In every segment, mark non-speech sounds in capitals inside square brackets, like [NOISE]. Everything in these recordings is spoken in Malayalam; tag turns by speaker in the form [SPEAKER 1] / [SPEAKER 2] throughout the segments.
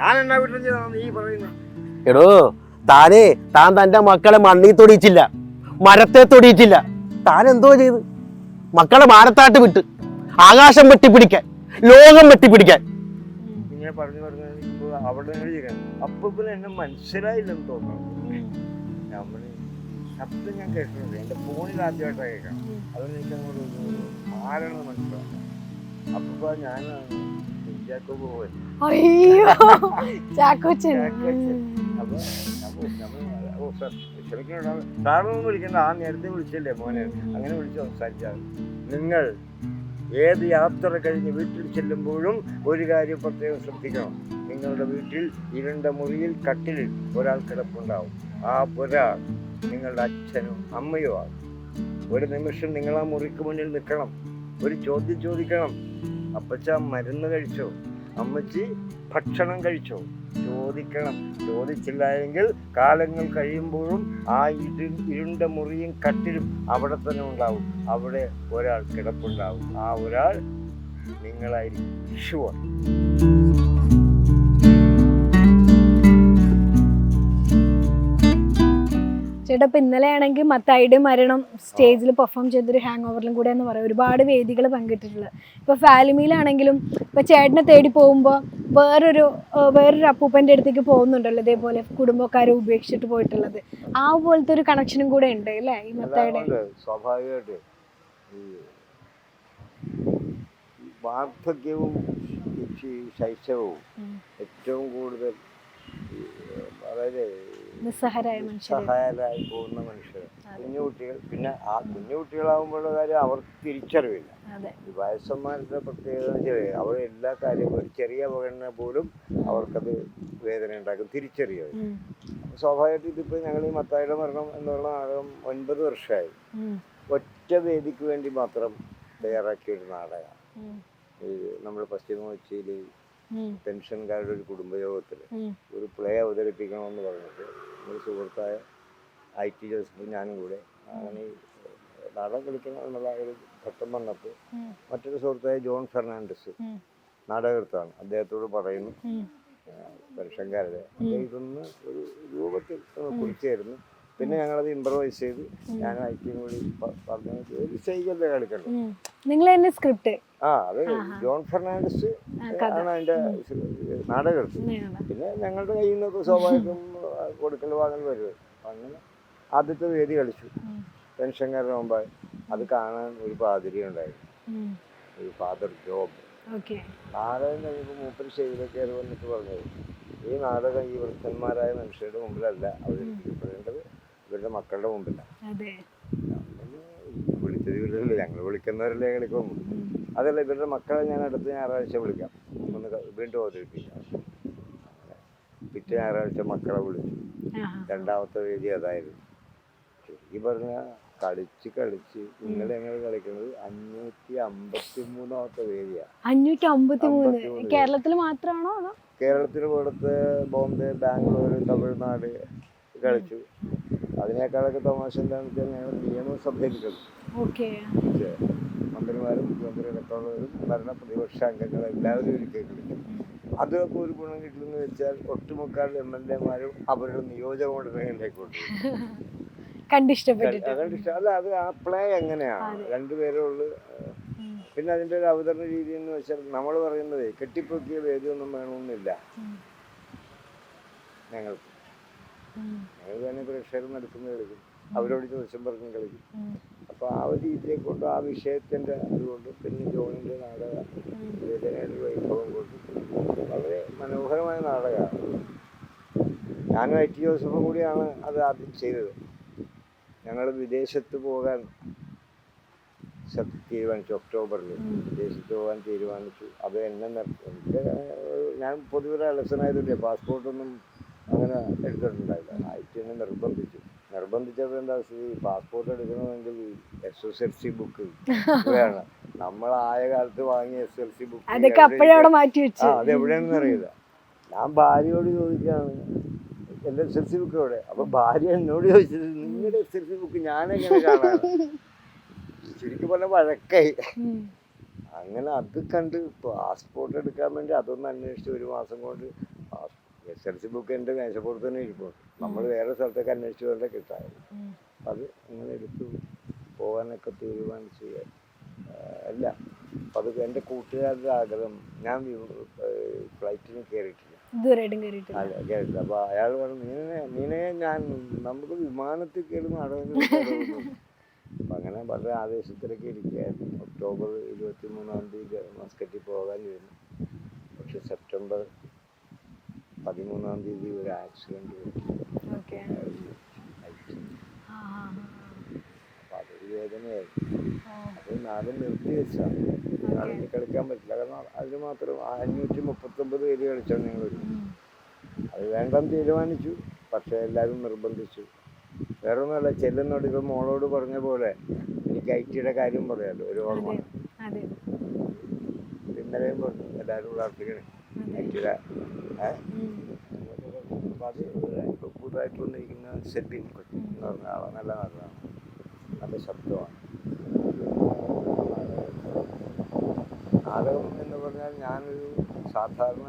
[SPEAKER 1] ഞാൻ എന്നാ കുറ്റം ചെയ്താണ് നീ പറയുന്നത്
[SPEAKER 2] എടോ താനേ താൻ തന്റെ മക്കളെ മണ്ണി തൊടിയിച്ചില്ല. മരത്തെ തൊടിയിച്ചില്ല. താൻ എന്തോ ചെയ്ത്? മക്കളെ മാനത്താട്ട് വിട്ട് ആകാശം വെട്ടിപ്പിടിക്കാൻ ലോകം വെട്ടിപ്പിടിക്കാൻ.
[SPEAKER 1] ഇങ്ങനെ പറഞ്ഞു പറഞ്ഞു അവിടെ അപ്പൊ പിന്നെ എന്നെ മനസ്സിലായില്ലെന്ന് തോന്നുന്നു. നമ്മൾ ശബ്ദം ഞാൻ കേട്ടിട്ടുണ്ട്. എന്റെ ഫോണിൽ ആദ്യമായിട്ടാണ് കേൾക്കാം. അതുകൊണ്ട് എനിക്ക് അങ്ങോട്ട് ആരാണെന്ന് മനസ്സിലാവും അപ്പൊ ഞാൻ
[SPEAKER 3] അയ്യോ ചാക്കോച്ചൻ.
[SPEAKER 1] സാറൊന്നും വിളിക്കണ്ട ആ നേരത്തെ വിളിച്ചല്ലേ മോനെ അങ്ങനെ വിളിച്ച് സംസാരിച്ചാൽ നിങ്ങൾ ഏത് യാത്ര കഴിഞ്ഞ് വീട്ടിൽ ചെല്ലുമ്പോഴും ഒരു കാര്യം പ്രത്യേകം ശ്രദ്ധിക്കണം. നിങ്ങളുടെ വീട്ടിൽ ഇരുണ്ട മുറിയിൽ കട്ടിലിൽ ഒരാൾ കിടപ്പുണ്ടാവും. ആ ഒരാൾ നിങ്ങളുടെ അച്ഛനും അമ്മയോ ആകും ഒരു നിമിഷം നിങ്ങൾ ആ മുറിക്ക് മുന്നിൽ നിൽക്കണം. ഒരു ചോദ്യം ചോദിക്കണം. അപ്പച്ച മരുന്ന് കഴിച്ചോ? അമ്മച്ചി ഭക്ഷണം കഴിച്ചോ? ചോദിക്കണം. ചോദിച്ചില്ല എങ്കിൽ കാലങ്ങൾ കഴിയുമ്പോഴും ആ ഇരു ഇരുണ്ട മുറിയും കട്ടിലും അവിടെ തന്നെ ഉണ്ടാവും. അവിടെ ഒരാൾ കിടപ്പുണ്ടാവും. ആ ഒരാൾ നിങ്ങളായിരിക്കും. ഷുവർ
[SPEAKER 3] ചേട്ടാ ഇപ്പൊ ഇന്നലെ ആണെങ്കിൽ മത്തായിയുടെ മരണം സ്റ്റേജിൽ പെർഫോം ചെയ്തൊരു ഹാങ് ഓവറിലും കൂടെ എന്ന് പറയാം. ഒരുപാട് വേദികൾ പങ്കിട്ടിട്ടുള്ളത് ഇപ്പൊ ഫാലിമിയിലാണെങ്കിലും ഇപ്പൊ ചേട്ടനെ തേടി പോകുമ്പോൾ വേറൊരു വേറൊരു അപ്പൂപ്പന്റെ അടുത്തേക്ക് പോകുന്നുണ്ടല്ലോ ഇതേപോലെ കുടുംബക്കാരെ ഉപേക്ഷിച്ചിട്ട് പോയിട്ടുള്ളത്. ആ പോലത്തെ ഒരു കണക്ഷനും കൂടെ ഉണ്ട് അല്ലേ ഈ മത്തായിയുടെ?
[SPEAKER 1] സ്വാഭാവികമായിട്ട് വാർദ്ധക്യവും
[SPEAKER 3] ശൈശവും
[SPEAKER 1] ഏറ്റവും കൂടുതൽ വളരെ
[SPEAKER 3] നിസ്സഹരായ
[SPEAKER 1] സഹായരായി പോകുന്ന മനുഷ്യർ കുഞ്ഞു കുട്ടികൾ പിന്നെ ആ കുഞ്ഞു കുട്ടികളാകുമ്പോഴുള്ള കാര്യം അവർക്ക് തിരിച്ചറിവില്ല.
[SPEAKER 3] അതെ.
[SPEAKER 1] ഈ വയസ്സന്മാരുടെ പ്രത്യേകത അവർ എല്ലാ കാര്യവും ഒരു ചെറിയ പകലിനെ പോലും അവർക്കത് വേദന ഉണ്ടാക്കും തിരിച്ചറിയും സ്വാഭാവികമായിട്ടും ഇതിപ്പോൾ ഞങ്ങൾ ഈ മത്തായിയുടെ മരണം എന്നുള്ള നാടകം ഒൻപത് വർഷമായി. ഒറ്റ വേദിക്ക് വേണ്ടി മാത്രം തയ്യാറാക്കിയ ഒരു നാടകമാണ്. നമ്മൾ പശ്ചിമ കൊച്ചിയിൽ. പെൻഷൻകാരുടെ ഒരു കുടുംബയോഗത്തിൽ ഒരു പ്ലേ അവതരിപ്പിക്കണമെന്ന് പറഞ്ഞിട്ട് ഒരു സുഹൃത്തായ ഐ ടി ജോസഫ് ഞാനും കൂടെ അങ്ങനെ നാടകം കളിക്കണം എന്നുള്ള ഒരു ഘട്ടം വന്നപ്പോൾ മറ്റൊരു സുഹൃത്തായ ജോൺ ഫെർണാണ്ടസ്. നാടകർത്താണ് അദ്ദേഹത്തോട് പറയുന്നു. പെൻഷൻകാരുടെ അദ്ദേഹം ഇതൊന്ന് ഒരു രൂപത്തിൽ കുറിച്ചായിരുന്നു പിന്നെ ഞങ്ങൾ അത് ഇമ്പ്രവൈസ് ചെയ്ത് ഞാൻ ഐക്യം കൂടി പറഞ്ഞു സ്റ്റേജല്ലേ കളിക്കണ്ടു.
[SPEAKER 3] നിങ്ങൾ തന്നെ സ്ക്രിപ്റ്റ്
[SPEAKER 1] ആ അത് ജോൺ ഫെർണാണ്ടസ് ആണ് അതിന്റെ നാടകർത്ത് പിന്നെ ഞങ്ങളുടെ കയ്യിൽ നിന്നൊക്കെ സ്വാഭാവികം കൊടുക്കൽ വാങ്ങൽ വരും. അങ്ങനെ ആദ്യത്തെ വേദി കളിച്ചു. പെൻഷൻകാരുടെ മുമ്പായി. അത് കാണാൻ ഒരു പാതിരി ഉണ്ടായിരുന്നു. ഒരു ഫാദർ ജോബ് നാടകം കഴിഞ്ഞപ്പോൾ മൂപ്പര് സ്റ്റേജിലേക്ക് കയറി വന്നിട്ട് പറഞ്ഞത് ഈ നാടകം ഈ വൃദ്ധന്മാരായ മനുഷ്യരുടെ മുമ്പിലല്ല അവതരിപ്പിക്കപ്പെടേണ്ടത് ഇവരുടെ മക്കളുടെ മുമ്പിലാണ്
[SPEAKER 3] അതെ.
[SPEAKER 1] വിളിച്ചതില്ലല്ലോ ഞങ്ങൾ വിളിക്കുന്നവരല്ലേ കളിക്കും അതല്ല ഇവരുടെ മക്കളെ ഞാൻ അടുത്ത ഞായറാഴ്ച വിളിക്കാം. ഒന്ന് വീണ്ടും അവതരിപ്പിക്കാം. പിറ്റേ ഞായറാഴ്ച മക്കളെ വിളിച്ചു. രണ്ടാമത്തെ വേദി അതായിരുന്നു. ഈ പറഞ്ഞ കളിച്ച് കളിച്ച് ഇന്നലെ ഞങ്ങൾ കളിക്കുന്നത് അഞ്ഞൂറ്റി അമ്പത്തി മൂന്നാമത്തെ വേദിയാണ്
[SPEAKER 3] അഞ്ഞൂറ്റി അമ്പത്തി മൂന്ന് കേരളത്തിൽ മാത്രമാണോ
[SPEAKER 1] കേരളത്തിൽ കൊടുത്ത് ബോംബെ ബാംഗ്ലൂർ തമിഴ്നാട് കളിച്ചു. അതിനേക്കാളൊക്കെ തമാശ എന്താണെന്ന് വെച്ചാൽ ഞങ്ങൾ നിയമസഭയിൽ മന്ത്രിമാരും മുഖ്യമന്ത്രി അടക്കമുള്ളവരും ഭരണ പ്രതിപക്ഷ അംഗങ്ങൾ എല്ലാവരും ഒരിക്കൽ കളിക്കും അതൊക്കെ ഒരു ഗുണം കിട്ടുമെന്ന് വെച്ചാൽ ഒട്ടുമുക്കാൽ എം എൽ എമാരും അവരുടെ നിയോജക മണ്ഡലങ്ങളിലേക്ക് കൊണ്ടുപോകും
[SPEAKER 3] കണ്ടിഷ്ടപ്പെട്ടിട്ട്
[SPEAKER 1] അല്ല അത് ആ പ്ലേ എങ്ങനെയാണ്?
[SPEAKER 3] രണ്ടുപേരുള്ള
[SPEAKER 1] പിന്നെ അതിന്റെ ഒരു അവതരണ രീതി എന്ന് വെച്ചാൽ നമ്മൾ പറയുന്നത് കെട്ടിപ്പൊക്കിയ വേദിയൊന്നും വേണമെന്നില്ല. ഞങ്ങൾക്ക്. തന്നെ പ്രേക്ഷകർ നടത്തുന്ന കളിക്കും അവരോട് ചോദിച്ചും പറഞ്ഞും കളിക്കും. അപ്പൊ ആ ഒരു രീതിയെ കൊണ്ട് ആ വിഷയത്തിന്റെ അതുകൊണ്ട് പിന്നെ ജോണിന്റെ നാടക വൈഭവം കൊണ്ട് വളരെ മനോഹരമായ നാടകമാണ്. ഞാനും ഐ ടി ജോസഫും കൂടിയാണ് അത് ആദ്യം ചെയ്തത്. ഞങ്ങൾ വിദേശത്ത് പോകാൻ തീരുമാനിച്ചു ഒക്ടോബറിൽ വിദേശത്ത് പോകാൻ തീരുമാനിച്ചു. അത് എന്നെ ഞാൻ പൊതുവെ അലസനായതില്ലേ പാസ്പോർട്ടൊന്നും അങ്ങനെ എടുത്തിട്ടുണ്ടായില്ല. ഐ ടി എന്നെ നിർബന്ധിച്ചു. നിർബന്ധിച്ചപ്പോൾ എന്താ സ്ഥിതി പാസ്പോർട്ട് എടുക്കണമെങ്കിൽ S S L C book വേണം നമ്മൾ ആയ കാലത്ത് വാങ്ങിയ എസ് എൽ സി ബുക്ക്
[SPEAKER 3] അതൊക്കെ മാറ്റി
[SPEAKER 1] ആ
[SPEAKER 3] വെച്ചു
[SPEAKER 1] അത് എവിടെയാണെന്ന് അറിയില്ല. ഞാൻ ഭാര്യയോട് ചോദിക്കുകയാണ് എന്റെ എസ് എൽ സി ബുക്ക് എവിടെ? അപ്പൊ ഭാര്യ എന്നോട് ചോദിച്ചത് നിങ്ങളുടെ എസ് എൽ സി ബുക്ക് ഞാനെങ്ങനെ ശരിക്കും പറഞ്ഞ വഴക്കായി. അങ്ങനെ അത് കണ്ട് പാസ്പോർട്ട് എടുക്കാൻ വേണ്ടി അതൊന്ന് അന്വേഷിച്ച് ഒരു മാസം കൊണ്ട് എസ് എൽ സി ബുക്ക് എന്റെ മേശപ്പുറത്ത് തന്നെ ഇരിക്കും നമ്മൾ വേറെ സ്ഥലത്തൊക്കെ അന്വേഷിച്ചു വേണ്ട കിട്ടായിരുന്നു അത് ഇങ്ങനെ എടുത്തു പോകാനൊക്കെ തീരുമാനിച്ചു അല്ല അപ്പം അത് എന്റെ കൂട്ടുകാരുടെ ആഗ്രഹം. ഞാൻ ഫ്ലൈറ്റിന് കയറിയിട്ടില്ല അല്ല കേട്ടില്ല അപ്പോൾ അയാൾ പറഞ്ഞു നീനെ നീനെ ഞാൻ നമുക്ക് വിമാനത്തിൽ കയറി നാടകം [LAUGHS] അപ്പം അങ്ങനെ വളരെ ആവേശത്തിലൊക്കെ ഇരിക്കുകയായിരുന്നു. ഒക്ടോബർ ഇരുപത്തി മൂന്നാം തീയതി മസ്കറ്റിൽ പോകാനിരുന്നു. പക്ഷെ സെപ്റ്റംബർ പതിമൂന്നാം തീയതി ഒരു
[SPEAKER 3] ആക്സിഡന്റ്
[SPEAKER 1] അപ്പം അതൊരു വേദനയായിരുന്നു
[SPEAKER 3] ആ.
[SPEAKER 1] അത് നാളെ നിർത്തി വെച്ചാൽ നാളെ ഇനി കളിക്കാൻ പറ്റില്ല. കാരണം അതിന് മാത്രം അഞ്ഞൂറ്റി മുപ്പത്തൊമ്പത് പേര് കളിച്ചാണ്
[SPEAKER 3] ഞങ്ങൾ.
[SPEAKER 1] അത് വേണ്ടെന്ന് തീരുമാനിച്ചു. പക്ഷേ എല്ലാവരും നിർബന്ധിച്ചു. വേറെ ഒന്നുമല്ല ചെല്ലുന്നോട് ഇപ്പം മോളോട് പറഞ്ഞ പോലെ എനിക്ക് ഐ ടിയുടെ കാര്യം പറയാമല്ലോ ഒരു ഓർമ്മ. ഇന്നലെയും പറഞ്ഞു. എല്ലാവരും പ്രാർത്ഥിക്കണേ ഐ ടിയുടെ
[SPEAKER 3] ഉം.
[SPEAKER 1] അപ്പം അത് ഇപ്പോൾ പുതുതായിട്ട് വന്നിരിക്കുന്ന സെബിൻ കൊച്ചി എന്ന് പറഞ്ഞ ആളാണ് നല്ല നല്ലതാണ് നല്ല ശബ്ദമാണ് നാടകം എന്ന് പറഞ്ഞാൽ ഞാനൊരു സാധാരണ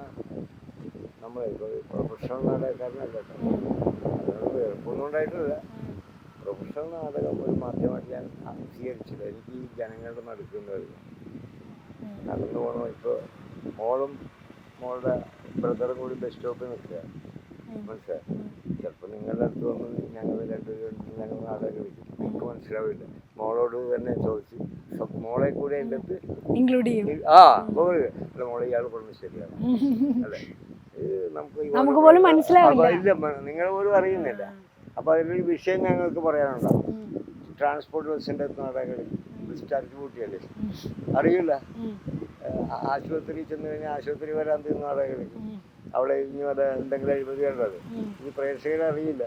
[SPEAKER 1] നമ്മൾ ഇപ്പോൾ പ്രൊഫഷണൽ നാടകക്കാരനല്ല അതിനോട് എളുപ്പമൊന്നും പ്രൊഫഷണൽ നാടകം ഒരു മാധ്യമമായിട്ട് ഞാൻ സ്വീകരിച്ചില്ല എനിക്ക് ഈ ജനങ്ങളുടെ നടുക്കുന്നത്. നടന്നു പോകണം ഇപ്പോൾ മോളും മോളുടെ ബ്രദറും കൂടി ബസ് സ്റ്റോപ്പിൽ നിൽക്കുക.
[SPEAKER 3] ഉം.
[SPEAKER 1] മനസ്സിലായി? ചിലപ്പോൾ നിങ്ങളുടെ അടുത്ത് വന്ന് ഞങ്ങൾ രണ്ടുപേരും ഞങ്ങൾ നാടകം കളിക്കും. നിങ്ങൾക്ക് മനസ്സിലാവില്ല. മോളോട് തന്നെ ചോദിച്ചു മോളെ കൂടെ എന്റെ അടുത്ത്
[SPEAKER 3] ഇൻക്ലൂഡ് ചെയ്യും.
[SPEAKER 1] ആ മോൾ അല്ല മോളെ ഇയാൾ കൊണ്ട് ശരിയാണ് അല്ലേ? നമുക്ക്
[SPEAKER 3] പോലും മനസ്സിലാവില്ല.
[SPEAKER 1] നിങ്ങൾ പോലും അറിയുന്നില്ല. അപ്പോൾ അതിലൊരു വിഷയം ഞങ്ങൾക്ക് പറയാനുണ്ടാവും
[SPEAKER 3] ഉം.
[SPEAKER 1] ട്രാൻസ്പോർട്ട് ബസ്സിന്റെ അടുത്ത് നാടകം കളിക്കും ബസ് സ്റ്റാൻഡ് കൂട്ടിയല്ലേ അറിയില്ല.
[SPEAKER 3] ഉം.
[SPEAKER 1] ആ- ആശുപത്രിയിൽ ചെന്ന് കഴിഞ്ഞാൽ ആശുപത്രി വരാൻ തീർന്ന
[SPEAKER 3] ആളുകൾ.
[SPEAKER 1] അവിടെ ഇനി വരെ എന്തെങ്കിലും അഴിമതി കണ്ടത് ഇത് പ്രേക്ഷകരെ അറിയില്ല.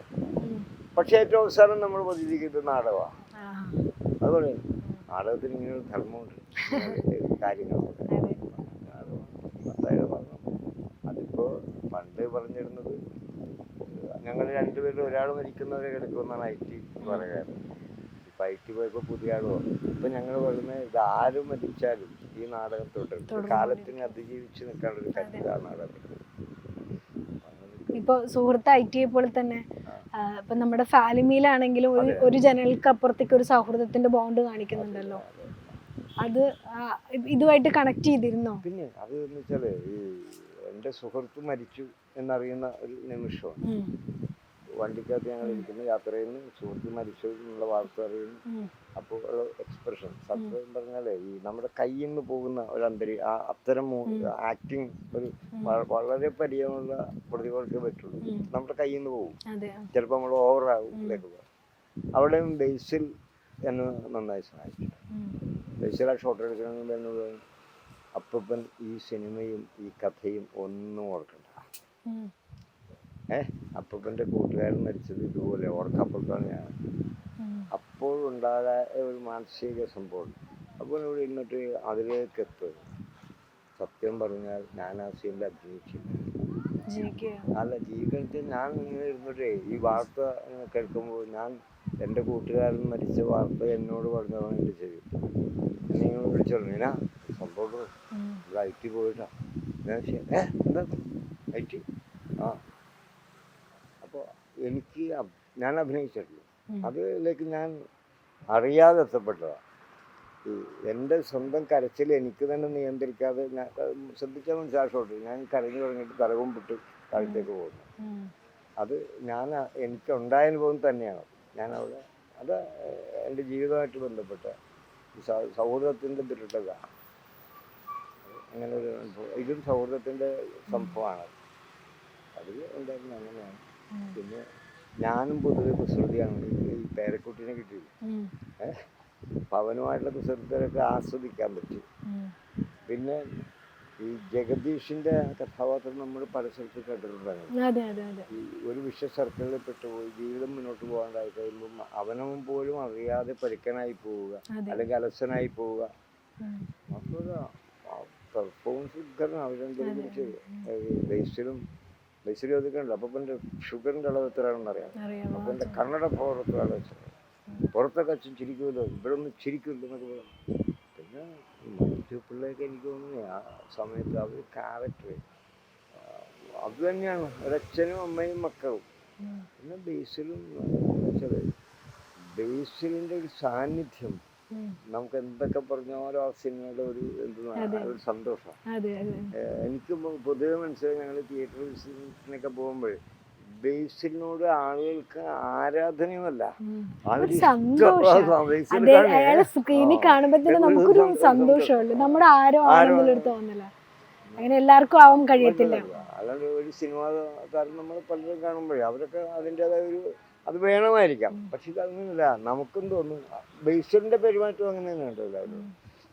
[SPEAKER 1] പക്ഷെ ഏറ്റവും അവസാനം നമ്മൾ പ്രതീക്ഷിക്കുന്നത് നാടകമാണ്. അതുപോലെ നാടകത്തിന് ഇങ്ങനെ ഒരു ധർമ്മമുണ്ട്. കാര്യങ്ങളൊക്കെ.
[SPEAKER 3] അതെ.
[SPEAKER 1] അതിപ്പോൾ പണ്ട് പറഞ്ഞിരുന്നത് ഞങ്ങൾ രണ്ടുപേരും ഒരാൾ മരിക്കുന്നവരെ കിടക്കുമെന്നാണ് ഐ ടി പറയാറ് ഇപ്പം ഐ ടി പോയപ്പോൾ പുതിയ ആൾ ഇപ്പൊ ഇപ്പം ഞങ്ങൾ പറയുന്നത് ഇത് ആരും മരിച്ചാലും ഈ നാടകം തുടരും കാലത്തിന് അതിജീവിച്ച് നിൽക്കാനുള്ള ഒരു കരുത്ത് ആ നാടകം
[SPEAKER 3] ഇപ്പൊ സുഹൃത്ത് ഐ ടി പോലെ തന്നെ ഇപ്പം നമ്മുടെ ഫാലിമിയിലാണെങ്കിലും ഒരു ഒരു ജനലിക്ക് അപ്പുറത്തേക്ക് ഒരു സൗഹൃദത്തിന്റെ ബോണ്ട് കാണിക്കുന്നുണ്ടല്ലോ. അത് ഇതുമായിട്ട് കണക്ട് ചെയ്തിരുന്നോ?
[SPEAKER 1] പിന്നെ അത് എന്ന് വെച്ചാൽ ഈ എന്റെ സുഹൃത്ത് മരിച്ചു എന്നറിയുന്ന ഒരു നിമിഷമാണ്. വണ്ടിക്കകത്ത് ഞങ്ങൾ ഇരിക്കുന്നു യാത്ര ചെയ്യുന്നു സുഹൃത്ത് മരിച്ചു എന്നുള്ള വാർത്ത അറിയുന്നു. അപ്പോൾ എക്സ്പ്രഷൻ സത്യം പറഞ്ഞാലേ ഈ നമ്മുടെ കയ്യിന്ന് നിന്ന് പോകുന്ന ഒരു അന്തരി ആ അത്തരം ആക്ടിങ് ഒരു വളരെ പരിചയമുള്ള പ്രതികൾക്കേ പറ്റുള്ളൂ. നമ്മുടെ കയ്യിന്ന് നിന്ന് പോകും ചിലപ്പോൾ നമ്മൾ ഓവറാകും അവിടെയും ബേസിൽ എന്ന് നന്നായി സഹായിച്ചു. ബേസിൽ ആ ഷോട്ട് എടുക്കണമെങ്കിൽ പറഞ്ഞു, ഈ സിനിമയും ഈ കഥയും ഒന്നും ഓർക്കണ്ട. ഏഹ് അപ്പൂപ്പന്റെ കൂട്ടുകാരൻ മരിച്ചത് ഇതുപോലെ ഓർക്കപ്പുറത്താണ് ഞാൻ.
[SPEAKER 3] അപ്പോൾ
[SPEAKER 1] ഉണ്ടായ ഒരു മാനസിക സംഭവം. അപ്പോൾ ഇവിടെ ഇന്നിട്ട് അതിലേക്ക് എത്തും സത്യം പറഞ്ഞാൽ ഞാൻ ആ സീനിൽ അഭിനയിച്ചില്ല അല്ല ജീവിതത്തിൽ ഞാൻ ഇങ്ങനെ ഇരുന്നിട്ടേ ഈ വാർത്ത കേൾക്കുമ്പോൾ ഞാൻ എന്റെ കൂട്ടുകാരൻ മരിച്ച വാർത്ത എന്നോട് പറഞ്ഞതാണ് എന്റെ ചെവി നിങ്ങൾ വിളിച്ചോളൂ. ഞാൻ സംഭവം. ഐ ടി പോയിട്ടാ. എന്താ? I T? ആ. എനിക്ക് ഞാൻ അഭിനയിച്ചിട്ടില്ല അതിലേക്ക് ഞാൻ അറിയാതെ എത്തപ്പെട്ടതാണ് ഈ എന്റെ സ്വന്തം കരച്ചിൽ എനിക്ക് തന്നെ നിയന്ത്രിക്കാതെ ഞാൻ ശ്രദ്ധിച്ചാൽ മനസ്സിലാക്കോട്ടെ ഞാൻ കരഞ്ഞു തുടങ്ങിയിട്ട് തലവും വിട്ട് താഴത്തേക്ക് പോകുന്നു. അത് ഞാൻ എനിക്ക് ഉണ്ടായ അനുഭവം തന്നെയാണ്. ഞാൻ അവിടെ അത് എന്റെ ജീവിതമായിട്ട് ബന്ധപ്പെട്ട സൗഹൃദത്തിന്റെ ദൃഢത. അങ്ങനെ ഒരു അനുഭവം. ഇതും സൗഹൃദത്തിന്റെ സംഭവമാണ്. അത് ഉണ്ടായിരുന്നത് അങ്ങനെയാണ്. പിന്നെ ഞാനും പൊതുവെ കുസൃതിയാണ്. ഈ പേരക്കുട്ടീനെ കിട്ടി
[SPEAKER 3] ഉം.
[SPEAKER 1] അപ്പം അവനുമായിട്ടുള്ള കുസൃതികളൊക്കെ ആസ്വദിക്കാൻ പറ്റി. പിന്നെ ഈ ജഗദീഷിന്റെ കഥാപാത്രം നമ്മൾ പല സ്ഥലത്ത്
[SPEAKER 3] കണ്ടിട്ടുണ്ടായിരുന്നു.
[SPEAKER 1] ഈ ഒരു വിഷ സർക്കിളിൽ പെട്ടുപോയി ജീവിതം മുന്നോട്ട് പോകാണ്ടായി കഴിയുമ്പോൾ അവനവൻ പോലും അറിയാതെ പരുക്കനായി പോവുക അല്ലെങ്കിൽ അലസനായി പോവുക. അപ്പോൾ പെർഫോമൻസ് ഉദ്ഘാടനം അവരെന്തെങ്കിലും ബേസിലും ബേസിലും അതൊക്കെ ചോദിക്കണ്ടല്ലോ അപ്പന്റെ ഷുഗറിന്റെ അളവ് എത്രയാണെന്ന് അറിയാം. അപ്പന്റെ കണ്ണട പവർ അളവ് പുറത്തൊക്കെ അച്ഛൻ ചിരിക്കുമല്ലോ. ഇവിടെ ഒന്നും ചിരിക്കുമല്ലോ എന്നൊക്കെ പറഞ്ഞു പിന്നെ മറ്റു പിള്ളേർക്ക് എനിക്ക് തോന്നുന്നു ആ സമയത്ത് അവർ ക്യാരക്ടർ അത് തന്നെയാണ്. ഒരച്ഛനും അമ്മയും മക്കളും. പിന്നെ ബേസിലും ബേസിലിന്റെ ഒരു സാന്നിധ്യം. നമുക്ക് എന്തൊക്കെ പറഞ്ഞാലും ആ സിനിമയുടെ ഒരു
[SPEAKER 3] അതെ.
[SPEAKER 1] ഒരു സന്തോഷം.
[SPEAKER 3] അതെ അതെ.
[SPEAKER 1] എനിക്ക് പൊതുവെ മനസ്സിലായി ഞങ്ങൾ തിയേറ്റർ വിസിറ്റിനൊക്കെ പോകുമ്പോൾ ബേസിനോട് ആളുകൾക്ക് ആരാധനയുമല്ല.
[SPEAKER 3] അയാളെ സ്ക്രീനിൽ നമുക്കൊരു നമ്മുടെ ആരോ അങ്ങനെ എല്ലാവർക്കും ആവാൻ കഴിയത്തില്ല.
[SPEAKER 1] അല്ലാണ്ട് ഒരു സിനിമ കാരണം നമ്മൾ പലരും കാണുമ്പോഴേ അവരൊക്കെ അതിന്റെതായ ഒരു അത് വേണമായിരിക്കാം. പക്ഷെ ഇത് അങ്ങനെയല്ല നമുക്കും തോന്നും. ബേസിന്റെ പെരുമാറ്റം അങ്ങനെ തന്നെ ഉണ്ടോ എല്ലാവരും.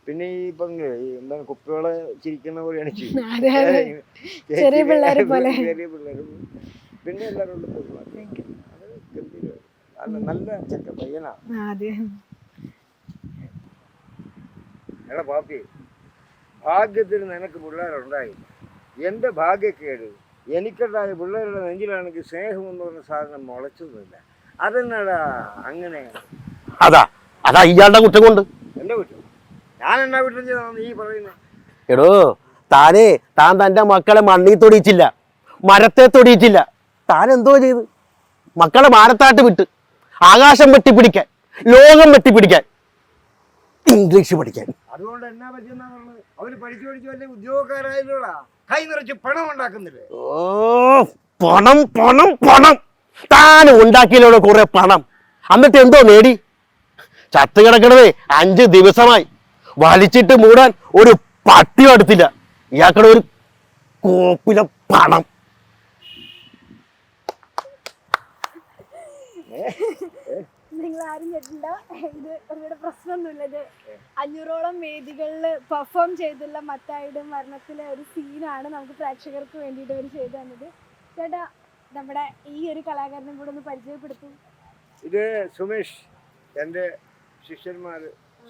[SPEAKER 1] പിന്നെ ഈ ഇപ്പം ഈ എന്താണ് കുപ്പികളെ ചിരിക്കുന്ന പോലെയാണ് [LAUGHS]
[SPEAKER 3] ചെറിയ പിള്ളേരെ
[SPEAKER 1] പിന്നെ എല്ലാവരും പെരുമാറ്റം. അത് നല്ല ചെക്ക പയ്യനാ. എടാ പാപ്പി. ഭാഗ്യത്തിന് നിനക്ക് പിള്ളേരുണ്ടായി. എന്റെ ഭാഗ്യക്കേട്. എനിക്കുണ്ടായ പിള്ളേരുടെ നെഞ്ചിലാണെങ്കിൽ സ്നേഹം എന്ന് പറഞ്ഞ സാധനം മുളച്ചതില്ല അതെന്നടാ അങ്ങനെ?
[SPEAKER 2] അതാ അതാ ഇയാളുടെ കുറ്റം കൊണ്ട്
[SPEAKER 1] എന്റെ കുറ്റം? ഞാൻ എന്നാ കുറ്റം ചെയ്താണ് നീ പറയുന്നത്
[SPEAKER 2] എടോ താനേ താൻ തന്റെ മക്കളെ മണ്ണി തൊടിയിച്ചില്ല മരത്തെ തൊടിയിച്ചില്ല. താൻ എന്തോ ചെയ്ത്? മക്കളെ മാനത്താട്ട് വിട്ട് ആകാശം വെട്ടിപ്പിടിക്കാൻ ലോകം വെട്ടിപ്പിടിക്കാൻ. ഇംഗ്ലീഷ് പഠിക്കാൻ.
[SPEAKER 1] അതുകൊണ്ട് എന്നാ പറ്റുന്ന അവർ പഠിച്ചു പഠിച്ചു വലിയ ഉദ്യോഗക്കാരായാലോടാ കൈ നിറച്ച് പണം ഉണ്ടാക്കുന്നില്ലേ?
[SPEAKER 2] ഓ പണം പണം പണം. താൻ ഉണ്ടാക്കിയില്ലോടെ കുറെ പണം. എന്നിട്ട് എന്തോ നേടി? ചത്ത് കിടക്കണതേ അഞ്ച് ദിവസമായി. വലിച്ചിട്ട് മൂടാൻ ഒരു പട്ടി അടുത്തില്ല. ഇയാക്കടെ ഒരു കോപ്പിലെ പണം.
[SPEAKER 3] നിങ്ങൾ ആരും കേട്ടില്ല ഇത് ഇവിടെ പ്രശ്നമൊന്നുമില്ല. ഇത് അഞ്ഞൂറോളം വേദികളിൽ പെർഫോം ചെയ്തുള്ള മത്തായിയുടെ മരണത്തിലെ ഒരു സീനാണ് നമുക്ക് പ്രേക്ഷകർക്ക് വേണ്ടിയിട്ട് ഇവർ ചെയ്തു തന്നത്. ചേട്ടാ നമ്മുടെ ഈ ഒരു കലാകാരനെ കൂടെ ഒന്ന് പരിചയപ്പെടുത്തും.
[SPEAKER 1] ഇത് സുമേഷ് എന്റെ ശിഷ്യന്മാർ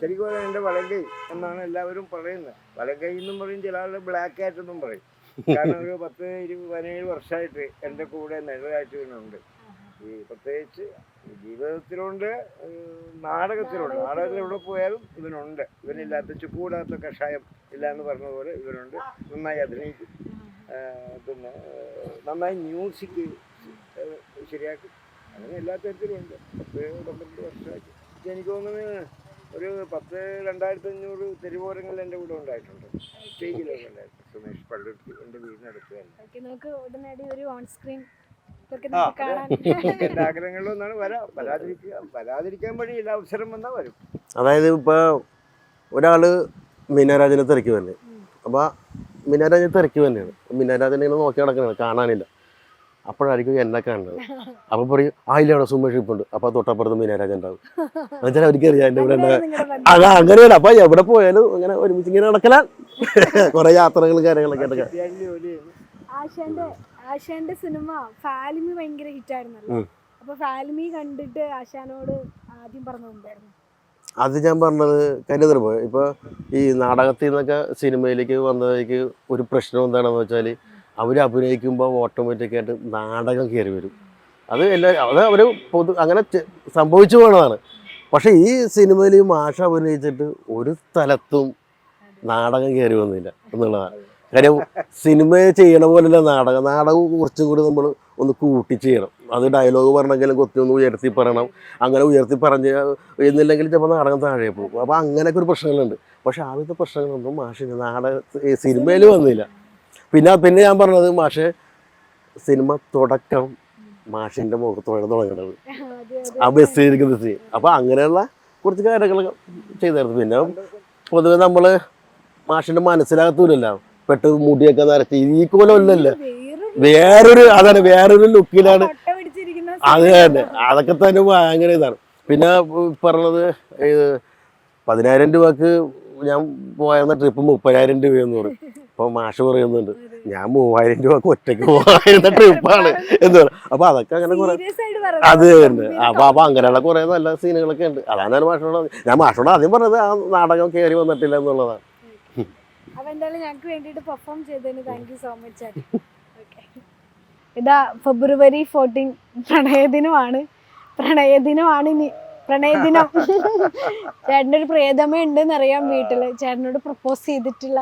[SPEAKER 1] ശരിക്കും എന്റെ വലങ്കൈ എന്നാണ് എല്ലാവരും പറയുന്നത്. വലങ്കൈ എന്നും പറയും ചില ആളുകൾ ബ്ലാക്ക് ആയിട്ട് എന്നും പറയും. കാരണം ഒരു പത്ത് ഇരുപത് പതിനേഴ് വർഷമായിട്ട് എന്റെ കൂടെ നിഴലായിട്ട് ഇവനുണ്ട് ഈ പ്രത്യേകിച്ച് ജീവിതത്തിലുണ്ട് നാടകത്തിലുണ്ട്. നാടകത്തിൽ എവിടെ പോയാലും ഇവനുണ്ട്. ഇവനില്ലാത്ത ചുക്കൂടാത്ത കഷായം ഇല്ല എന്ന് പറഞ്ഞതുപോലെ ഇവനുണ്ട്. നന്നായി അഭിനയിക്കും. പിന്നെ നന്നായി മ്യൂസിക് ശരിയാക്കും. അങ്ങനെ എല്ലാ തരത്തിലും ഉണ്ട്. പത്ത് പന്ത്രണ്ട് വർഷമായിട്ട് എനിക്ക് തോന്നുന്നത് ഒരു പത്ത് രണ്ടായിരത്തി അഞ്ഞൂറ് തെരുവോരങ്ങൾ എന്റെ കൂടെ ഉണ്ടായിട്ടുണ്ട്. സ്റ്റേജിലൊക്കെ ഉണ്ടായിരുന്നു. സുമേഷ് പള്ളി എന്റെ വീടിനടുത്ത് തന്നെ.
[SPEAKER 3] നമുക്ക് ഉടനടി ഒരു ഓൺ സ്ക്രീൻ
[SPEAKER 1] ആഗ്രഹങ്ങളിലൊന്നാണ് [LAUGHS] [LAUGHS] വരാം വരാതിരിക്കുക വരാതിരിക്കാൻ വഴിയില്ല അവസരം വന്നാൽ വരും.
[SPEAKER 2] അതായത് ഇപ്പൊ ഒരാൾ മീനാരാജനെ തിരക്കി തന്നെ അപ്പോൾ മീനാരാജനെ തിരക്കി തന്നെയാണ് മീനാരാജനെ ഇങ്ങനെ നോക്കി നടക്കുന്നത് കാണാനില്ല. അപ്പോഴായിരിക്കും എന്നെ കാണുന്നത്. അപ്പൊ പറയും ആയില്ല ഇല്ലവിടെ സുമേഷ് ഇപ്പുണ്ട് അപ്പൊ തൊട്ടപ്പുറത്ത് മീനാരാജൻ ഉണ്ടാവും. എന്നുവെച്ചാൽ അവർക്ക് അറിയാം എന്റെ ഇവിടെ അത് അങ്ങനെയല്ല അപ്പൊ എവിടെ പോയാലും അങ്ങനെ ഒരുമിച്ച് ഇങ്ങനെ നടക്കലാ. [LAUGHS] കുറേ യാത്രകളും കാര്യങ്ങളൊക്കെ ആയിട്ടൊക്കെ
[SPEAKER 3] ആശാന്റെ സിനിമ ഫാലിമി ഭയങ്കര ഹിറ്റ് ആയിരുന്നല്ലോ അപ്പൊ ഫാലിമി കണ്ടിട്ട് ആശാനോട് ആദ്യം പറഞ്ഞിട്ടുണ്ടായിരുന്നു
[SPEAKER 2] അത് ഞാൻ പറഞ്ഞത് കരുതൽ പോയി. ഇപ്പോൾ ഈ നാടകത്തിൽ നിന്നൊക്കെ സിനിമയിലേക്ക് വന്നതിലേക്ക് ഒരു പ്രശ്നം എന്താണെന്ന് വെച്ചാൽ അവർ അഭിനയിക്കുമ്പോൾ ഓട്ടോമാറ്റിക്കായിട്ട് നാടകം കയറി വരും. അത് എല്ലാ അത് അവർ പൊതു അങ്ങനെ സംഭവിച്ചു പോകണതാണ് പക്ഷേ ഈ സിനിമയിൽ മാഷ അഭിനയിച്ചിട്ട് ഒരു സ്ഥലത്തും നാടകം കയറി വന്നില്ല എന്നുള്ളതാണ്. കാര്യം സിനിമ ചെയ്യണ പോലെയല്ല നാടകം നാടകം കുറച്ചും കൂടി നമ്മൾ ഒന്ന് കൂട്ടി ചെയ്യണം. അത് ഡയലോഗ് പറഞ്ഞെങ്കിലും കൊത്തി ഒന്ന് ഉയർത്തി പറയണം. അങ്ങനെ ഉയർത്തി പറഞ്ഞ് എന്നില്ലെങ്കിൽ ചിലപ്പോൾ നാടകം താഴെ പോകും. അപ്പോൾ അങ്ങനെയൊക്കെ ഒരു പ്രശ്നങ്ങളുണ്ട്. പക്ഷേ ആദ്യത്തെ പ്രശ്നങ്ങളൊന്നും മാഷിന് നാടക സിനിമയിൽ വന്നില്ല. പിന്നെ പിന്നെ ഞാൻ പറഞ്ഞത് മാഷെ സിനിമ തുടക്കം മാഷിന്റെ മുഖത്തോടെ തുടങ്ങേണ്ടത്.
[SPEAKER 3] അത്
[SPEAKER 2] ആ ബസ് ഇരിക്കുന്ന സീൻ അപ്പോൾ അങ്ങനെയുള്ള കുറച്ച് കാര്യങ്ങളൊക്കെ ചെയ്തായിരുന്നു. പിന്നെ പൊതുവെ നമ്മൾ മാഷിന്റെ മനസ്സിലാകത്തൂലല്ലോ. പെട്ട് മുടിയൊക്കെ നരച്ച്. ഈ കോലമല്ലല്ല
[SPEAKER 3] വേറൊരു
[SPEAKER 2] അതാണ് വേറൊരു ലുക്കിലാണ് അത് തന്നെ. അതൊക്കെ തന്നെ ഭയങ്കര ഇതാണ്. പിന്നെ പറഞ്ഞത് ഇത് പതിനായിരം രൂപക്ക് ഞാൻ പോയിരുന്ന ട്രിപ്പ് മുപ്പതിനായിരം രൂപയെന്ന് പറയും. അപ്പൊ മാഷ് പറയുന്നുണ്ട് ഞാൻ മൂവായിരം രൂപക്ക് ഒറ്റയ്ക്ക് പോയിരുന്ന ട്രിപ്പാണ് എന്ന് പറയും. അപ്പൊ അതൊക്കെ അങ്ങനെ കുറെ അത് തന്നെ. അപ്പൊ അപ്പൊ അങ്ങനെയുള്ള കുറെ നല്ല സീനുകളൊക്കെ ഉണ്ട്. അതാണ് ഞാൻ മാഷോട് ഞാൻ മാഷോട് ആദ്യം പറഞ്ഞത് ആ നാടകം കയറി വന്നിട്ടില്ല എന്നുള്ളതാണ്.
[SPEAKER 3] അപ്പൊ എന്തായാലും ഞങ്ങൾക്ക് വേണ്ടിയിട്ട് പെർഫോം ചെയ്തതിന് thank you so much okay ഇതാ ഫെബ്രുവരി ഫോർട്ടീൻ പ്രണയദിനമാണ്. പ്രണയദിനമാണ് ഇനി. പ്രണയദിനം. ചേട്ടനൊരു ഒരു പ്രിയതമ ഉണ്ടെന്ന് അറിയാം വീട്ടിൽ. ചേട്ടനോട് പ്രപ്പോസ് ചെയ്തിട്ടുള്ള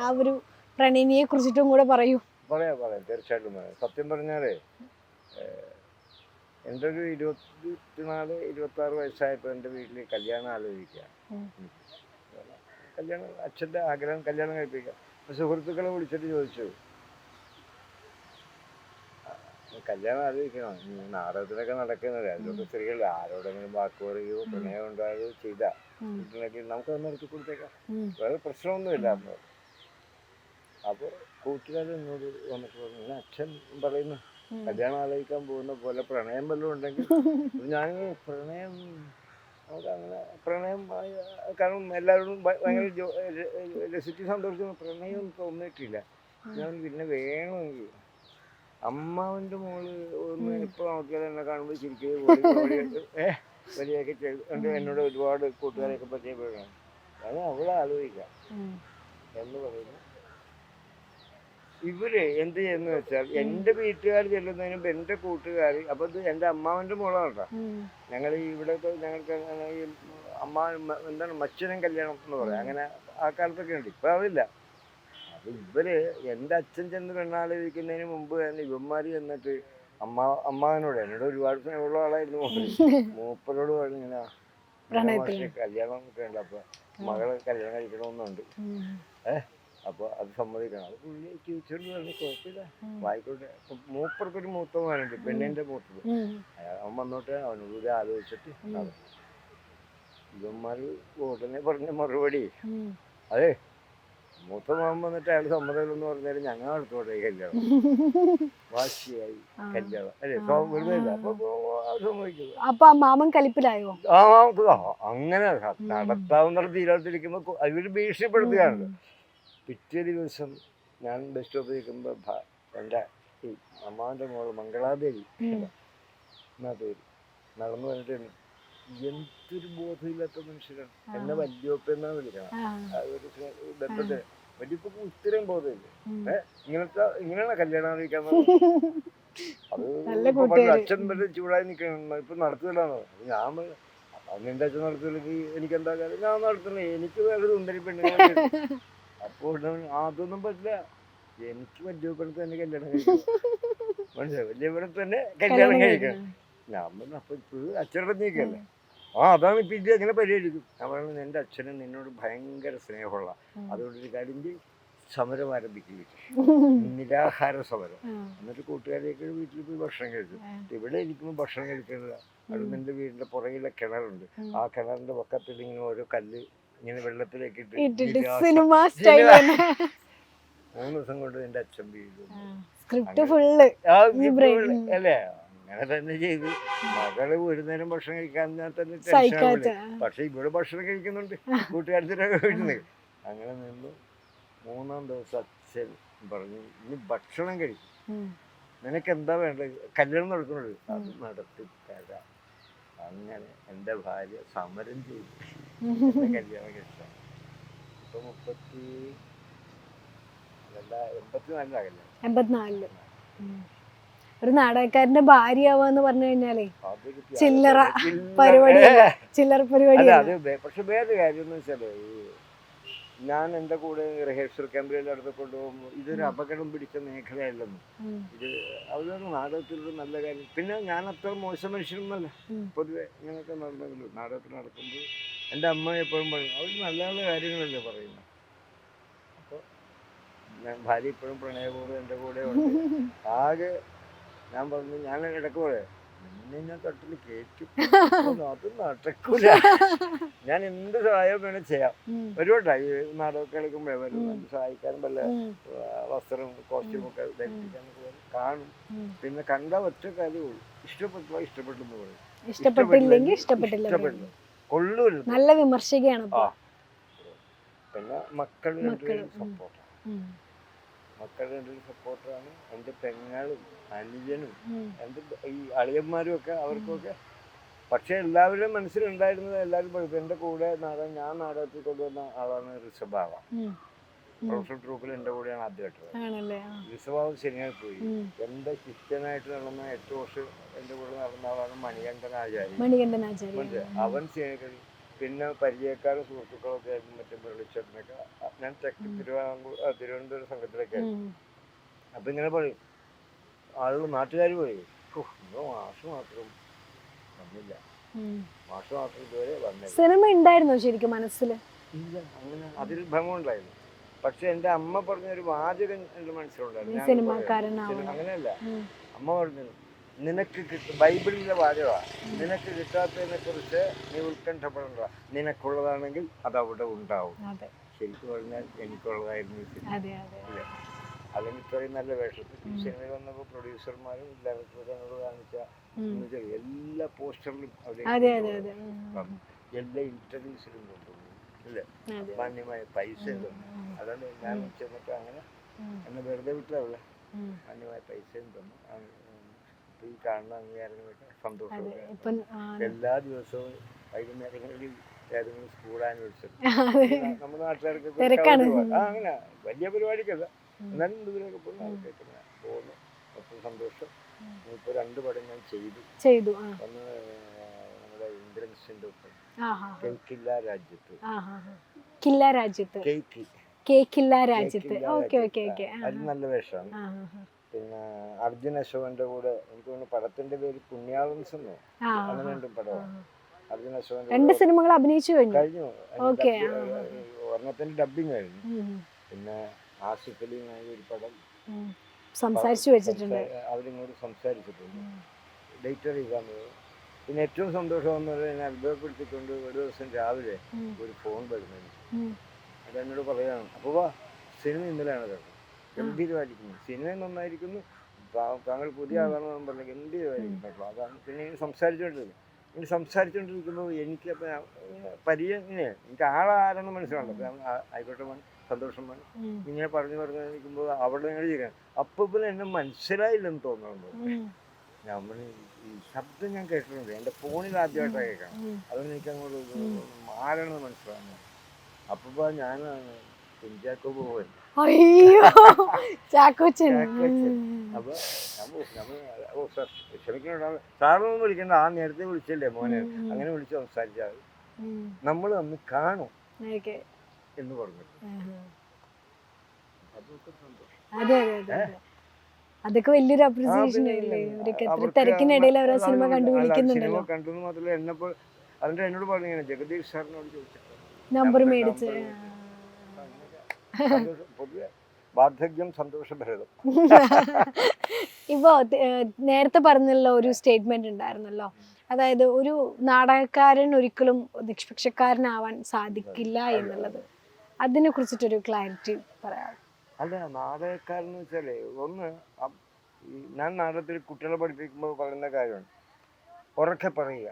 [SPEAKER 3] ആ ഒരു പ്രണയിനിയെ കുറിച്ചിട്ടും കൂടെ പറയൂ.
[SPEAKER 1] പറയാം പറയാം. തീർച്ചയായിട്ടും പറയാം. സത്യം പറഞ്ഞാലേ എന്റെ ഒരു ഇരുപത്തിനാല് ഇരുപത്തി ആറ് വയസ്സായപ്പോൾ എന്റെ വീട്ടിൽ കല്യാണം ആലോചിക്കുക. കല്യാണം അച്ഛന്റെ ആഗ്രഹം കല്യാണം കഴിപ്പിക്കാം. അപ്പം സുഹൃത്തുക്കളെ വിളിച്ചിട്ട് ചോദിച്ചു. കല്യാണം ആലോചിക്കണം. നാടകത്തിലൊക്കെ നടക്കുന്നത്. അതിലൊക്കെ സ്ത്രീകൾ ആരോടെങ്കിലും വാക്ക് പറയുകയോ പ്രണയം ഉണ്ടാകുകയോ ചെയ്താൽ
[SPEAKER 3] ഉം.
[SPEAKER 1] നമുക്ക് അത് നടത്തി കൊടുത്തേക്കാം. വേറെ പ്രശ്നമൊന്നുമില്ല. അപ്പോൾ അപ്പോൾ കൂട്ടുകാരൻ എന്നോട് വന്നിട്ട് പറഞ്ഞു അച്ഛൻ പറയുന്നു കല്യാണം ആലോചിക്കാൻ പോകുന്ന പോലെ പ്രണയം വല്ലതും ഉണ്ടെങ്കിൽ [LAUGHS] ഞാൻ പ്രണയം നമുക്ക് അങ്ങനെ പ്രണയം കാരണം എല്ലാവരോടും ഭയങ്കര രസിച്ച് സന്തോഷിക്കുന്ന പ്രണയം തോന്നിയിട്ടില്ല ഞാൻ പിന്നെ വേണമെങ്കിൽ അമ്മാവന്റെ മോൾ ഒന്ന് ഇപ്പോൾ നോക്കിയാൽ എന്നെ കാണുമ്പോൾ ചിരിക്കുകയും ഏഹ് വലിയൊക്കെ എന്നോട് ഒരുപാട് കൂട്ടുകാരെയൊക്കെ പരിചയപ്പെടുകയാണ്. അത് അവളെ ആലോചിക്കാം. എന്ന് പറയുന്നു. ഇവർ എന്ത് ചെയ്യുന്ന വെച്ചാൽ എന്റെ വീട്ടുകാർ ചെല്ലുന്നതിന് എന്റെ കൂട്ടുകാർ അപ്പൊ ഇത് എന്റെ അമ്മാവന്റെ മോളാണ് കേട്ടോ. ഞങ്ങൾ ഇവിടെ ഞങ്ങൾക്ക് ഈ അമ്മ എന്താണ് മച്ചനും കല്യാണം എന്ന് പറയാം. അങ്ങനെ ആ കാലത്തൊക്കെ ഉണ്ട്. ഇപ്പൊ അതില്ല. അപ്പൊ ഇവർ എന്റെ അച്ഛൻ ചെന്ന് പെണ്ണാളിരിക്കുന്നതിന് മുമ്പ് തന്നെ ഇവന്മാര് ചെന്നിട്ട് അമ്മ അമ്മാവനോട് എന്നോട് ഒരുപാട് സ്നേഹമുള്ള ആളായിരുന്നു മൂപ്പര് [LAUGHS] മൂപ്പരോട് പറഞ്ഞു ഇങ്ങനെ കല്യാണം ഒക്കെ ഉണ്ട്. അപ്പൊ മകൾ കല്യാണം കഴിക്കണമെന്നുണ്ട്.
[SPEAKER 3] ഉം.
[SPEAKER 1] അപ്പോൾ അത് സമ്മതിക്കണം. അത് പുള്ളി ടീച്ചറിന് പറഞ്ഞു കുഴപ്പമില്ല. വായിക്കോട്ടെ മൂപ്പർക്കൊരു മൂത്ത മകനുണ്ട് പെണ്ണിന്റെ മൂത്തത്. അവൻ വന്നോട്ടെ അവനോട് ആലോചിച്ചിട്ട്. നടന്നു. ഇവന്മാർ ഉടനെ പറഞ്ഞ മറുപടി. അതെ മൂത്ത മകൻ വന്നിട്ട് അയാൾ സമ്മതമില്ലെന്ന് പറഞ്ഞാൽ ഞങ്ങൾ അടുത്തോട്ടെ കല്യാണം. [LAUGHS] വാശിയായി. കല്യാണം. അല്ലേ വെറുതെ ഇല്ല. അപ്പൊ
[SPEAKER 3] മാമൻ കലിപ്പിലായോ?
[SPEAKER 1] ആ അങ്ങനെ നടത്താവുന്ന തീരാത്തിരിക്കുമ്പോ ഇവർ ഭീഷണിപ്പെടുത്തുകയാണ്. പിറ്റേ ദിവസം ഞാൻ ബസ് സ്റ്റോപ്പിൽ നിൽക്കുമ്പോൾ എന്റെ ഈ അമ്മാവന്റെ മോൾ മംഗളാദേവി. എന്നാ പേര്. നടന്നു വന്നിട്ട് എന്തൊരു ബോധമില്ലാത്ത മനുഷ്യരാണ് എന്നെ വല്യോപ്പെന്നാ വിളിക്കണം. ഒരു ബന്ധത്തെ വല്യപ്പക്ക് ഇത്രയും ബോധമില്ല. ഇങ്ങനത്തെ ഇങ്ങനെയാണ് കല്യാണം ആലോചിക്കാൻ [LAUGHS] അത് അച്ഛൻ വരെ ചൂടായി നിൽക്കണം. ഇപ്പൊ നടത്തില്ലാന്ന് ഞാൻ അന്ന് എന്റെ അച്ഛൻ നടത്തില്ലെങ്കിൽ എനിക്ക് എന്താ കാര്യം? ഞാൻ നടത്തണേ എനിക്ക് വേറെ സുന്ദരി പെണ്ണുങ്ങളെ [LAUGHS] അപ്പോൾ അതൊന്നും പറ്റില്ല. എനിക്ക് വലിയപ്പുറത്ത് തന്നെ കല്യാണം കഴിക്കണം. [LAUGHS] മനസ്സിലായി? വലിയപ്പുറത്ത് തന്നെ കല്യാണം കഴിക്കണം. ഞാൻ പറഞ്ഞു അപ്പൊ ഇപ്പോഴും അച്ഛനോട് നീക്കല്ലേ ആ അതാണ് ഇപ്പൊ ഇത് എങ്ങനെ പരിഹരിക്കും. ഞാൻ പറഞ്ഞു എന്റെ അച്ഛന് നിന്നോട് ഭയങ്കര സ്നേഹമുള്ള അതുകൊണ്ട് ഒരു കാര്യം ചെയ്യ്, സമരം ആരംഭിക്കില്ല? നിരാഹാര സമരം. എന്നിട്ട് കൂട്ടുകാരെയൊക്കെ വീട്ടിൽ പോയി ഭക്ഷണം കഴിച്ചു. ഇവിടെ ഇരിക്കുമ്പോൾ ഭക്ഷണം കഴിക്കുന്നില്ല അവിടെ നിന്റെ വീടിന്റെ പുറകിലെ കിണറുണ്ട്. ആ കിണറിന്റെ പക്കത്തിൽ ഇങ്ങനെ ഓരോ കല്ല് ഇങ്ങനെ വെള്ളത്തിലേക്ക് ഇട്ട്
[SPEAKER 3] ഇട്ടിട്ട് സിനിമ സ്റ്റൈൽ [LAUGHS]
[SPEAKER 1] മൂന്ന് ദിവസം കൊണ്ട് എന്റെ അച്ഛൻ വീഴും.
[SPEAKER 3] സ്ക്രിപ്റ്റ് ഫുള്ള്
[SPEAKER 1] അല്ലേ? അങ്ങനെ തന്നെ ചെയ്തു. മകൾ ഒരു നേരം ഭക്ഷണം കഴിക്കാൻ ഞാൻ തന്നെ ടെൻഷൻ പക്ഷെ ഇവിടെ ഭക്ഷണം കഴിക്കുന്നുണ്ട്. കൂട്ടുകാരത്തിന്റെ വീട്ടിൽ അങ്ങനെ നിന്നു മൂന്നാം ദിവസം അച്ഛൻ പറഞ്ഞു ഇനി ഭക്ഷണം കഴിക്കും. നിനക്ക് എന്താ വേണ്ടത്? കല്യാണം നടക്കുന്നുണ്ട്. അത് നടത്തി തരാം അങ്ങനെ എന്റെ ഭാര്യ സമരം ചെയ്തു. ഇപ്പൊ മുപ്പത്തി
[SPEAKER 3] എൺപത്തിനാലിൽ. ഒരു നാടകക്കാരന്റെ ഭാര്യയാവാന്ന് പറഞ്ഞു കഴിഞ്ഞാലേ ചില്ലറ
[SPEAKER 1] പരിപാടി
[SPEAKER 3] ചില്ലറ
[SPEAKER 1] പരിപാടി പക്ഷെ വേറെ കാര്യം എന്ന് വെച്ചാൽ ഞാൻ എന്റെ കൂടെ റിഹേഴ്സൽ ക്യാമ്പിൽ അടുത്ത് കൊണ്ടുപോകുമ്പോൾ ഇതൊരു അപകടം പിടിച്ച മേഖലയല്ലെന്ന്. ഇത് അതൊരു നാടകത്തിലൊരു നല്ല കാര്യം. പിന്നെ ഞാൻ അത്ര മോശം
[SPEAKER 3] മനുഷ്യനൊന്നല്ല.
[SPEAKER 1] പൊതുവെ ഇങ്ങനെയൊക്കെ നടന്നെങ്കിലും നാടകത്തിൽ നടക്കുമ്പോൾ എന്റെ അമ്മ എപ്പോഴും പറയും അവർ നല്ല നല്ല കാര്യങ്ങളല്ലേ പറയുന്നത് അപ്പോൾ ഞാൻ ഭാര്യ ഇപ്പോഴും പ്രണയപൂർവം എന്റെ കൂടെ ഉണ്ട്. ആകെ ഞാൻ പറഞ്ഞു ഞാൻ ഇടയ്ക്ക് പോലെ നിന്നെ ഞാൻ തട്ടിൽ കയറ്റും അത് നടക്കൂല. ഞാൻ എന്ത് സഹായം വേണേൽ ചെയ്യാം. ഒരുപാട് നാടകമൊക്കെ നാടകം കളിക്കുമ്പോഴേ വരും. സഹായിക്കാനും വല്ല വസ്ത്രം കോസ്റ്റ്യൂം ഒക്കെ ധരിപ്പിക്കാൻ കാണും. പിന്നെ കണ്ട ഒറ്റ കാര്യമുള്ളൂ ഇഷ്ടപ്പെട്ടോ ഇഷ്ടപ്പെട്ടു പറയും.
[SPEAKER 3] ഇഷ്ടപ്പെട്ടില്ലെങ്കിൽ ഇഷ്ടപ്പെട്ടില്ല.
[SPEAKER 1] ഇഷ്ടപ്പെട്ടില്ല കൊള്ളൂല
[SPEAKER 3] നല്ല വിമർശകയാണ്
[SPEAKER 1] ആ പിന്നെ മക്കൾ രണ്ടുപേരും. സപ്പോർട്ടാണ്. മക്കൾ രണ്ടുപേരും സപ്പോർട്ടാണ് എന്റെ പെങ്ങളും അനുജനും. എന്റെ ഈ അളിയന്മാരും ഒക്കെ അവർക്കൊക്കെ പക്ഷെ എല്ലാവരുടെ മനസ്സിലുണ്ടായിരുന്നത് എല്ലാവരും എന്റെ എന്റെ കൂടെ നാടകം ഞാൻ നാടകത്തിൽ കൊണ്ടുവന്ന ആളാണ് ഋഷഭാവ. പ്രൊഫഷണൽ ട്രൂപ്പിൽ എന്റെ കൂടെയാണ് ആദ്യമായിട്ട്
[SPEAKER 3] ആ.
[SPEAKER 1] ശരിയായി പോയി. എന്റെ ശിഷ്യനായിട്ട് നടന്ന എട്ട് വർഷം എന്റെ കൂടെ നടന്ന ആളാണ് മണികണ്ഠൻ ആചാര്യ.
[SPEAKER 3] മണികണ്ഠൻ ആചാര്യ.
[SPEAKER 1] അവൻ ശരി പിന്നെ പരിചയക്കാരും സുഹൃത്തുക്കളൊക്കെ ആയിരുന്നു മറ്റേ മുരളിച്ചേട്ടനൊക്കെ. ഞാൻ തെക്ക് തിരുവിതാംകൂർ ആ, തിരുവനന്തപുരം സംഘത്തിലൊക്കെ അപ്പൊ ഇങ്ങനെ പറയും ആളുകൾ നാട്ടുകാർ പോയി മാഷു മാത്രം വന്നില്ല. മാഷു മാത്രം ഇതുവരെ വന്നില്ല.
[SPEAKER 3] സിനിമ ഉണ്ടായിരുന്നോ ശരിക്കും മനസ്സിൽ
[SPEAKER 1] ഇല്ല അങ്ങനെ അതിൽ ഭ്രമമുണ്ടായിരുന്നു പക്ഷെ എന്റെ അമ്മ പറഞ്ഞൊരു വാചകം എന്റെ മനസ്സിലുണ്ടായിരുന്നു. അങ്ങനെയല്ല. അമ്മ പറഞ്ഞു നിനക്ക് കിട്ടും ബൈബിളിന്റെ വാചകമാണ് നിനക്ക് കിട്ടാത്തതിനെ കുറിച്ച് നീ ഉത്കണ്ഠപ്പെടണ്ട. നിനക്കുള്ളതാണെങ്കിൽ അത് അവിടെ ഉണ്ടാവും ശരിക്കും പറഞ്ഞാൽ എനിക്കുള്ളതായിരുന്നു സിനിമ. അല്ലെങ്കിൽ ഇത്രയും നല്ല വേഷത്തിൽ സിനിമയിൽ സിനിമ വന്നപ്പോൾ പ്രൊഡ്യൂസർമാരും ഡയറക്ടറും കാണിച്ച എല്ലാ പോസ്റ്ററിലും അവിടെ. എല്ലാ ഇന്റർവ്യൂസിലും കൊണ്ടുപോകും
[SPEAKER 3] അതെ.
[SPEAKER 1] മാന്യമായ പൈസ തന്നു. അതാണ് ഞാൻ ചെന്നിട്ട് അങ്ങനെ എന്നെ വെറുതെ വിട്ടതല്ല. മാന്യമായ പൈസയും തന്നു. ഇപ്പൊ ഈ കാണുന്ന അംഗീകാരങ്ങളൊക്കെ സന്തോഷമൊക്കെ എല്ലാ ദിവസവും വൈകുന്നേരങ്ങളിൽ ഏതെങ്കിലും സ്കൂൾ ആനിവേഴ്സറി. [LAUGHS] നമ്മുടെ നാട്ടുകാർക്ക് അങ്ങനെ വലിയ പരിപാടിക്കല്ല. എന്നാലും ദൂരമൊക്കെ ഇങ്ങനെ പോകുന്നു. അപ്പം സന്തോഷം. ഇപ്പൊ രണ്ട് പടം ഞാൻ ചെയ്തു.
[SPEAKER 3] ചെയ്തു
[SPEAKER 1] ഒന്ന് നമ്മുടെ ഇന്ദ്രൻസിന്റെ ഒപ്പം. കേക്കില്ല രാജ്യത്ത്.
[SPEAKER 3] ആ ഹാ ഹാ കില്ല രാജ്യത്ത്.
[SPEAKER 1] കേക്ക്.
[SPEAKER 3] കേക്കില്ല രാജ്യത്ത്.
[SPEAKER 1] കേക്കില്ല
[SPEAKER 3] ഓക്കെ ഓക്കെ
[SPEAKER 1] രാജ്യത്ത്.
[SPEAKER 3] ഓക്കെ
[SPEAKER 1] അത് നല്ല വേഷമാണ്. പിന്നെ അർജുൻ അശോകന്റെ കൂടെ എനിക്ക് തോന്നുന്നു പടത്തിന്റെ പേര് പുണ്യാളൻസ് അങ്ങനെ അർജുൻ അശോകന്റെ
[SPEAKER 3] രണ്ട് സിനിമകൾ അഭിനയിച്ചു കഴിഞ്ഞു.
[SPEAKER 1] കഴിഞ്ഞു.
[SPEAKER 3] ഓക്കേ,
[SPEAKER 1] ഒരെണ്ണത്തിന്റെ ഡബിങ് കഴിഞ്ഞു പിന്നെ ആസിഫ് അലിയുമായി ഒരു പടം.
[SPEAKER 3] സംസാരിച്ചു വെച്ചിട്ടുണ്ട്.
[SPEAKER 1] അവരിങ്ങോട്ട് സംസാരിച്ചിട്ടുണ്ട്. ഡേറ്റ് അറിയിക്കാൻ പിന്നെ ഏറ്റവും സന്തോഷം എന്ന് പറഞ്ഞാൽ എന്നെ അത്ഭുതപ്പെടുത്തിക്കൊണ്ട് ഒരു ദിവസം രാവിലെ ഒരു ഫോൺ വരുന്നത്. അത് എന്നോട് പറയാണ് അപ്പോൾ വാ സിനിമ ഇന്നലെയാണ് കേട്ടോ. ഗംഭീരമായിരിക്കുന്നു. സിനിമ നന്നായിരിക്കുന്നു. താങ്കൾ പുതിയ ആളാണെന്ന് പറഞ്ഞു ഗംഭീരമായിരിക്കും കേട്ടോ അതാണ് പിന്നെ ഇങ്ങനെ സംസാരിച്ചുകൊണ്ടിരുന്നത് ഇങ്ങനെ സംസാരിച്ചുകൊണ്ടിരിക്കുമ്പോൾ എനിക്ക് അപ്പം പരിചയം ഇങ്ങനെ എനിക്ക് ആളാരെന്ന് മനസ്സിലാണല്ലോ അപ്പം ആയിക്കോട്ടെ മണി സന്തോഷം
[SPEAKER 3] മണി
[SPEAKER 1] ഇങ്ങനെ പറഞ്ഞു പറഞ്ഞു നിൽക്കുമ്പോൾ അവിടെ നിങ്ങൾ ചെയ്യാൻ അപ്പോൾ പിന്നെ എന്നെ മനസ്സിലായില്ലെന്ന് തോന്നുന്നുണ്ട് ഞാൻ പറഞ്ഞു, ശബ്ദം ഞാൻ കേട്ടിട്ടുണ്ട്. എന്റെ ഫോണിൽ ആദ്യമായിട്ടാണ് കേൾക്കണം. അതൊന്നും എനിക്ക് അങ്ങോട്ട് മാറണമെന്ന് മനസ്സിലാകുന്നു അപ്പൊ ഞാൻ കുഞ്ചാക്കോ പോവൻ
[SPEAKER 3] അയ്യോ ചാക്കോച്ചൻ.
[SPEAKER 1] നമ്മൾ ഓ സാർ ക്ഷമിക്കണം സാറൊന്നും വിളിക്കണ്ട. ആ നേരത്തെ വിളിച്ചല്ലേ മോനെ? അങ്ങനെ വിളിച്ച് സംസാരിച്ചാൽ നമ്മൾ അന്ന് കാണും എന്ന് പറഞ്ഞു. അതൊക്കെ സന്തോഷം.
[SPEAKER 3] അതൊക്കെ വലിയൊരു അപ്രീസിയേഷൻ എത്ര തിരക്കിനിടയിൽ അവർ ആ സിനിമ കണ്ടു
[SPEAKER 1] മാത്രമല്ല എന്നപ്പോൾ അതിന്റെ എന്നോട് പറഞ്ഞു ജഗദീഷ് സാറിനോട്
[SPEAKER 3] നമ്പർ മേടിച്ച്.
[SPEAKER 1] പൊതുവെ വാർദ്ധക്യം സന്തോഷഭരിതം
[SPEAKER 3] ഇപ്പോ നേരത്തെ പറഞ്ഞല്ലോ ഒരു സ്റ്റേറ്റ്മെന്റ് ഉണ്ടായിരുന്നല്ലോ. അതായത് ഒരു നാടകക്കാരൻ ഒരിക്കലും നിഷ്പക്ഷക്കാരനാവാൻ സാധിക്കില്ല എന്നുള്ളത്. അതിനെ കുറിച്ചിട്ടൊരു ക്ലാരിറ്റി പറയാം.
[SPEAKER 1] അല്ല നാടകക്കാരെന്ന് വെച്ചാലേ ഒന്ന് ഞാൻ നാടകത്തിൽ കുട്ടികളെ പഠിപ്പിക്കുമ്പോൾ പറയുന്ന കാര്യമാണ്. ഉറക്കെ പറയുക.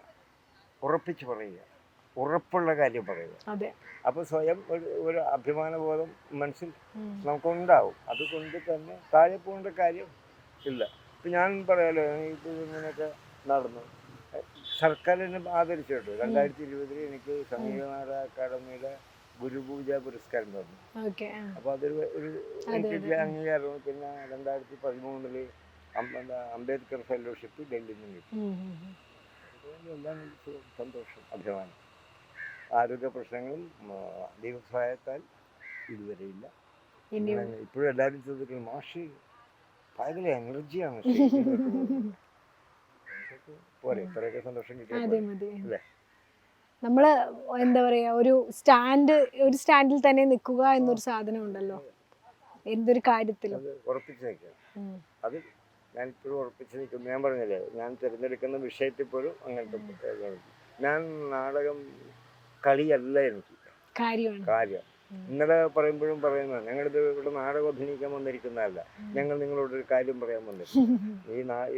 [SPEAKER 1] ഉറപ്പിച്ച് പറയുക. ഉറപ്പുള്ള കാര്യം പറയുക. അപ്പൊ സ്വയം ഒരു ഒരു അഭിമാനബോധം മനസ്സിൽ
[SPEAKER 3] നമുക്ക്
[SPEAKER 1] നമുക്കുണ്ടാവും. അതുകൊണ്ട് തന്നെ താഴെ പോകേണ്ട കാര്യം ഇല്ല. ഇപ്പൊ ഞാൻ പറയാലോ ഇത് ഇങ്ങനെയൊക്കെ നടന്നു. സർക്കാരിനെ സർക്കാർ എന്നെ ആദരിച്ചു കേട്ടോ രണ്ടായിരത്തി ഇരുപതിൽ എനിക്ക് സംഗീത നാടക അക്കാദമിയുടെ ഗുരുപൂജ പുരസ്കാരം തന്നു. അപ്പോൾ അതൊരു ഒരു എനിക്ക് അംഗീകാരം പിന്നെ രണ്ടായിരത്തി പതിമൂന്നിൽ അംബേദ്കർ ഫെലോഷിപ്പ് ഡൽഹിയിൽ നിന്ന് കിട്ടി. എല്ലാം സന്തോഷം അഭിമാനം. ആരോഗ്യ പ്രശ്നങ്ങളും ദൈവസഹായത്താൽ ഇതുവരെയില്ല. ഇപ്പോഴും എല്ലാവരും ചോദിക്കുന്നു മാഷി ഭയങ്കര എനർജിയാണ്. [LAUGHS] പോരെ ഇത്രയൊക്കെ സന്തോഷം കിട്ടിയ അല്ലേ?
[SPEAKER 3] നമ്മൾ എന്താ പറയുക ഒരു സ്റ്റാൻഡ് ഒരു സ്റ്റാൻഡിൽ തന്നെ നിൽക്കുക എന്നൊരു സാധനം ഉണ്ടല്ലോ എന്തൊരു കാര്യത്തിലും.
[SPEAKER 1] അത് ഉറപ്പിച്ച് നിൽക്കുക അത് ഞാൻ ഇപ്പോഴും ഉറപ്പിച്ചു നിൽക്കുന്നു ഞാൻ പറഞ്ഞില്ലേ ഞാൻ തിരഞ്ഞെടുക്കുന്ന വിഷയത്തിൽ പോലും അങ്ങനത്തെ. ഞാൻ നാടകം കളിയല്ല എനിക്ക്.
[SPEAKER 3] കാര്യമാണ്.
[SPEAKER 1] കാര്യം. ഇന്നലെ പറയുമ്പോഴും പറയുന്നത് ഞങ്ങളിത് ഇവിടെ നാടകം അഭിനയിക്കാൻ വന്നിരിക്കുന്നതല്ല. ഞങ്ങൾ നിങ്ങളോടൊരു കാര്യം പറയാൻ വന്നിരിക്കുന്നു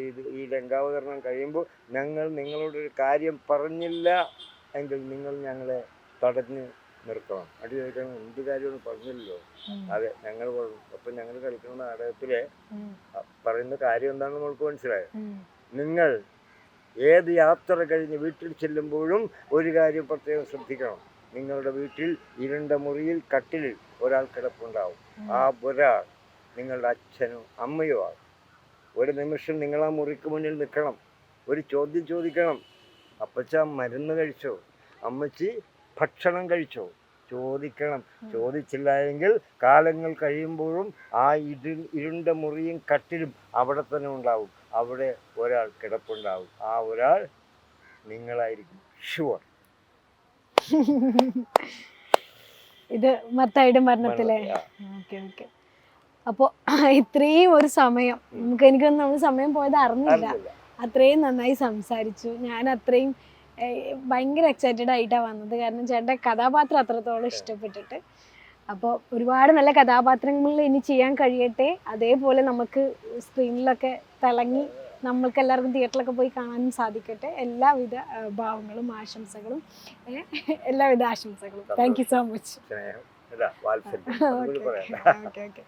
[SPEAKER 1] ഈ ഈ ലങ്കാവതരണം കഴിയുമ്പോൾ ഞങ്ങൾ നിങ്ങളോട് ഒരു കാര്യം പറഞ്ഞില്ല എങ്കിൽ നിങ്ങൾ ഞങ്ങളെ തടഞ്ഞ് നിർത്തണം. അടി ചോദിക്കണം എന്ത് കാര്യമാണ് പറഞ്ഞില്ലല്ലോ. അതെ ഞങ്ങൾ പറഞ്ഞു അപ്പം ഞങ്ങൾ കളിക്കുന്ന നാടകത്തിലെ. പറയുന്ന കാര്യം എന്താണെന്ന് നമ്മൾക്ക്
[SPEAKER 3] മനസ്സിലായത്
[SPEAKER 1] നിങ്ങൾ ഏത് യാത്ര കഴിഞ്ഞ് വീട്ടിൽ ചെല്ലുമ്പോഴും ഒരു കാര്യം പ്രത്യേകം ശ്രദ്ധിക്കണം. നിങ്ങളുടെ വീട്ടിൽ ഇരുണ്ട മുറിയിൽ കട്ടിലിൽ ഒരാൾ കിടപ്പുണ്ടാവും. ആ ഒരാൾ നിങ്ങളുടെ അച്ഛനോ അമ്മയോ ആകും ഒരു നിമിഷം നിങ്ങൾ ആ മുറിക്ക് മുന്നിൽ നിൽക്കണം. ഒരു ചോദ്യം ചോദിക്കണം. അപ്പച്ച മരുന്ന് കഴിച്ചോ? അമ്മച്ചി ഭക്ഷണം കഴിച്ചോ? ചോദിക്കണം. ചോദിച്ചില്ല എങ്കിൽ കാലങ്ങൾ കഴിയുമ്പോഴും ആ ഇരു ഇരുണ്ട മുറിയും കട്ടിലും അവിടെ തന്നെ ഉണ്ടാവും. അവിടെ ഒരാൾ കിടപ്പുണ്ടാവും. ആ ഒരാൾ നിങ്ങളായിരിക്കും. ഷുവർ. [LAUGHS]
[SPEAKER 3] ഇത് മത്തായിയുടെ മരണത്തിലെ. Okay okay. അപ്പോൾ ഇത്രയും ഒരു സമയം. നമുക്ക് എനിക്കൊന്നും നമ്മൾ സമയം പോയത് അറിഞ്ഞില്ല. അത്രയും നന്നായി സംസാരിച്ചു. ഞാൻ അത്രയും ഭയങ്കര എക്സൈറ്റഡ് ആയിട്ടാണ് വന്നത്. കാരണം ചേട്ടന്റെ കഥാപാത്രം അത്രത്തോളം ഇഷ്ടപ്പെട്ടിട്ട്. അപ്പോൾ ഒരുപാട് നല്ല കഥാപാത്രങ്ങളിൽ ഇനി ചെയ്യാൻ കഴിയട്ടെ. അതേപോലെ നമുക്ക് സ്ക്രീനിലൊക്കെ തിളങ്ങി നമ്മൾക്ക് എല്ലാവർക്കും തിയേറ്ററിലൊക്കെ പോയി കാണാനും സാധിക്കട്ടെ. എല്ലാവിധ ഭാവങ്ങളും ആശംസകളും എല്ലാവിധ ആശംസകളും. Thank you so much okay okay